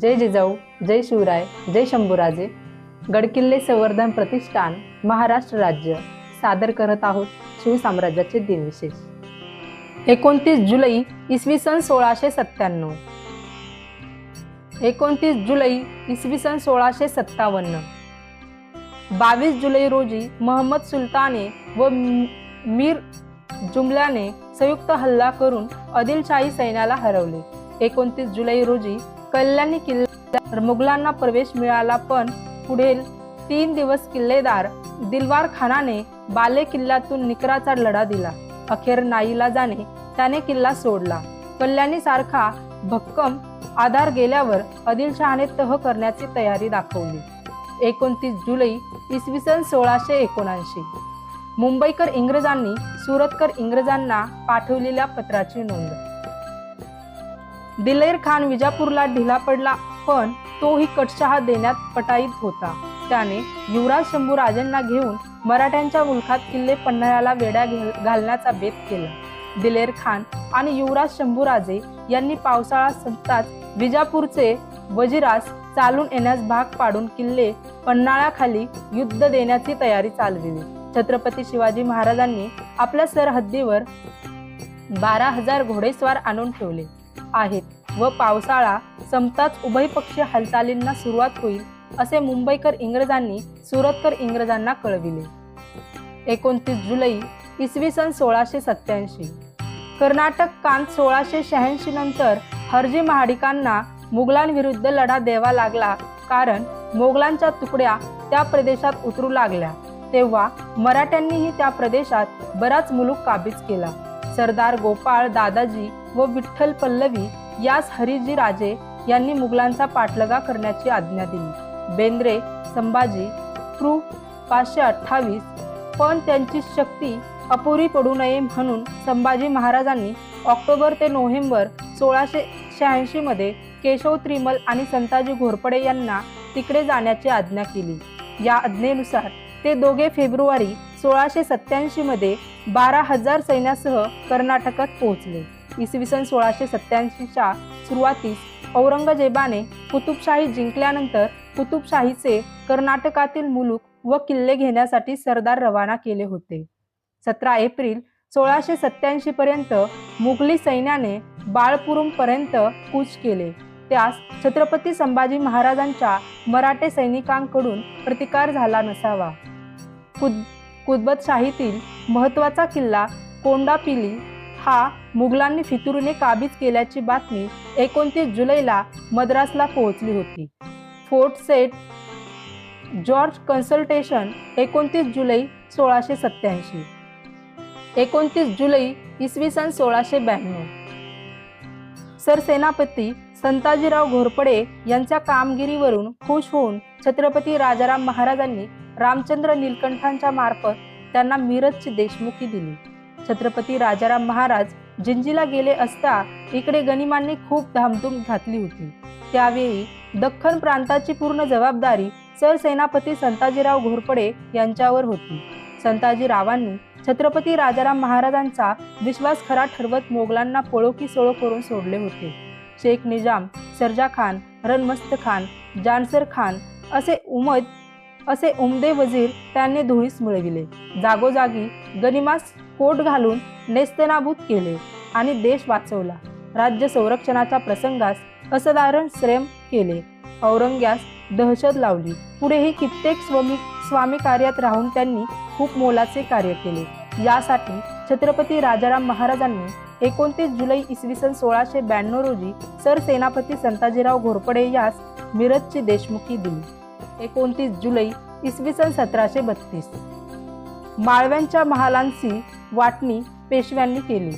जय जिजाऊ जय शिवराय जय शंभूराजे. गडकिल्ले संवर्धन प्रतिष्ठान महाराष्ट्र राज्य. सादर करत आहोत शिवसाम्राज्याचे दिनविशेष. एकोणतीस जुलै इसवी सन सोळाशे सत्त्याण्णव. एकोणतीस जुलै इसवी सन सोळाशे सत्तावन्न. बावीस जुलै रोजी महम्मद सुलताने व मीर जुमल्याने संयुक्त हल्ला करून आदिलशाही सैन्याला हरवले. एकोणतीस जुलै रोजी कल्याणी किल्ल्यावर मुघलांना प्रवेश मिळाला पण पुढील तीन दिवस किल्लेदार दिलवार खानाने बाले किल्ल्यातून निकराचा लढा दिला. अखेर नाईला जाणे त्याने किल्ला सोडला. कल्याणी सारखा भक्कम आधार गेल्यावर आदिलशहाने तह करण्याची तयारी दाखवली. एकोणतीस जुलै इसवी सन सोळाशे एकोणऐंशी. मुंबईकर इंग्रजांनी सुरतकर इंग्रजांना पाठवलेल्या पत्राची नोंद. दिलेर खान विजापूरला ढिला पडला पण तोही कटशहा देण्यात पटाईत होता. त्याने युवराज शंभू राजांना घेऊन मराठ्यांच्या मुलखात किल्ले पन्हाळ्याला वेड्या घे- घालण्याचा बेत केला. दिलेर खान आणि युवराज शंभूराजे यांनी पावसाळा संपताच विजापूरचे वजिरास चालून येण्यास भाग पाडून किल्ले पन्हाळ्याखाली युद्ध देण्याची तयारी चालविली. छत्रपती शिवाजी महाराजांनी आपल्या सरहद्दीवर बारा हजार घोडेस्वार आणून ठेवले. आहेत व पावसाळा संपताच उभयपक्षीय हालचालींना सुरुवात होईल असे मुंबईकर इंग्रजांनी सुरतकर इंग्रजांना कळविले. एकोणतीस जुलै इसवी सन सोळाशे सत्याऐंशी कर्नाटक कांत सोळाशे शहाऐंशी नंतर हरजी महाडिकांना मुघलांविरुद्ध लढा द्यावा लागला कारण मोगलांच्या तुकड्या त्या प्रदेशात उतरू लागल्या तेव्हा मराठ्यांनीही त्या प्रदेशात बराच मुलूक काबीज केला. सरदार गोपाळ दादाजी व विठ्ठल पल्लवी यास हरिजी राजे यांनी मुघलांचा पाठलगा करण्याची आज्ञा दिली. बेंद्रे संभाजी क्रू पाचशे अठ्ठावीस पण त्यांची शक्ती अपुरी पडू नये म्हणून संभाजी महाराजांनी ऑक्टोबर ते नोव्हेंबर सोळाशे शहाऐंशीमध्ये केशव त्रिमल आणि संताजी घोरपडे यांना तिकडे जाण्याची आज्ञा केली. या आज्ञेनुसार ते दोघे फेब्रुवारी सोळाशे सत्त्याऐंशीमध्ये बारा हजार सैन्यासह कर्नाटकात पोहोचले. इसवी सन सोळाशे सत्याऐंशीच्या सुरुवातीस औरंगजेबाने कुतुबशाही जिंकल्यानंतर कुतुबशाहीचे कर्नाटकातील मुलूक व किल्ले घेण्यासाठी सरदार रवाना केले होते. सतरा एप्रिल सोळाशे सत्याऐंशी पर्यंत मुघली सैन्याने बाळपुरुम पर्यंत कूच केले. त्यास छत्रपती संभाजी महाराजांच्या मराठे सैनिकांकडून प्रतिकार झाला नसावा. कुदबतशाहीतील महत्त्वाचा किल्ला कोंडापिली हा मुघलांनी फितुरीने काबीज केल्याची बातमी एकोणतीस जुलैला मद्रासला पोहोचली होती. फोर्ट सेट जॉर्ज कन्सल्टेशन एकोणतीस जुलै सोळाशे सत्याऐंशी एकोणतीस जुलै इसवी सन सोळाशे ब्याण्णव. सरसेनापती संताजीराव घोरपडे यांच्या कामगिरीवरून खुश होऊन छत्रपती राजाराम महाराजांनी रामचंद्र नीलकंठांच्या मार्फत त्यांना मिरजची देशमुखी दिली. छत्रपती राजाराम महाराज जिंजीला गेले असता इकडे गनिमांनी खूप धामधूम घातली होती. त्यावेळी दख्खन प्रांताची पूर्ण जबाबदारी सरसेनापती संताजीराव घोरपडे यांच्यावर होती. संताजीरावांनी छत्रपती राजाराम महाराजांचा विश्वास खरा ठरवत मोगलांना पळोकी सोळो करून सोडले होते. शेख निजाम सरजा खान रणमस्त खान जानसर खान असे उमद असे उमदे वजीर त्यांनी धुळीस मिळविले. जागोजागी गनिमास कोट घालून नेस्तनाभूत केले आणि देश वाचवला. राज्य संरक्षणाच्या प्रसंगास असाधारण श्रम केले. औरंग्यास दहशत लावली. पुढेही कित्येक स्वामी स्वामी कार्यात राहून त्यांनी खूप मोलाचे कार्य केले. यासाठी छत्रपती राजाराम महाराजांनी एकोणतीस जुलै इसवी सन सोळाशे ब्याण्णव रोजी सरसेनापती संताजीराव घोरपडे यास मिरजची देशमुखी दिली. एकोणतीस जुलै इसवी सन सतराशे बत्तीस. माळव्यांच्या महालांची वाटणी पेशव्यांनी केली.